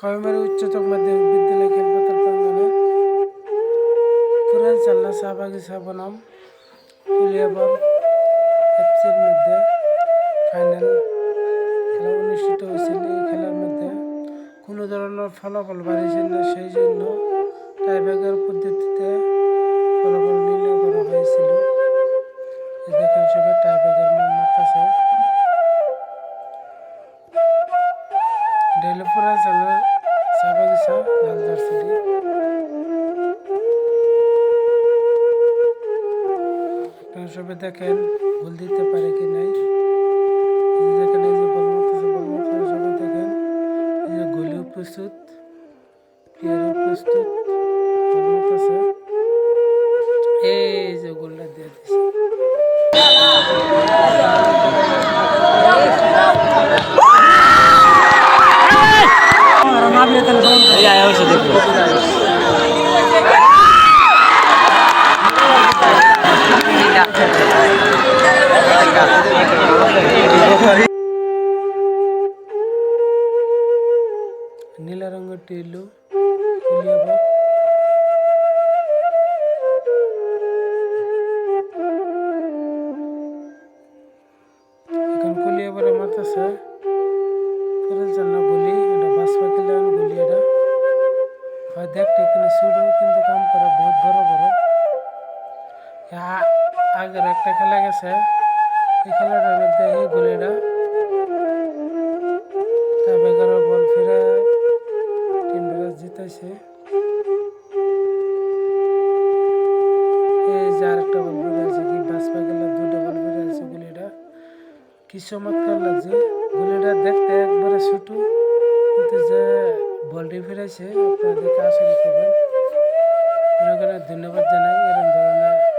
কয়মারি উচ্চতর মাধ্যমিক বিদ্যালয় খেলপথার প্রাঙ্গনে পুরান চাল্লা শাহবাগিচা বনাম কুলিয়াবর এফসির মধ্যে ফাইনাল খেলা অনুষ্ঠিত হয়েছিল। এই খেলার মধ্যে কোনো ধরনের ফলাফল বাড়িয়েছিল না, সেই জন্য টাইব্রেকার পদ্ধতিতে ফলাফল নির্ণয় করা হয়েছিল। দেখেন সবাই, টাইব্রেকার মোহাম্মদ আছে ডেলিপুরা জেলা সাবাগিসা লাল জার্সিটি আপনারা সবাই দেখেন গোল দিতে পারে কি নাই। এই যে গোলিও প্রস্তুত এই যে গোলটা দিয়ে দিছে নীলা রঙের টিলু কুলিয়াবার এখন কুলিয়াবারে মারতেছে ফুরেল চান্না গুলি আগের একটা খেলা গেছে। এই খেলাটার মধ্যে এই গুলিটা টাইব্রেকারের বল ফিরে টিম এই যে আরেকটা বল ফিরে আছে কি বাস দুটো গুলিটা কি চমৎকার লাগছে। গুলিটা দেখতে একবারে ছোট, কিন্তু যে বলটি ফিরেছে ধন্যবাদ জানাই এরকম ধরনের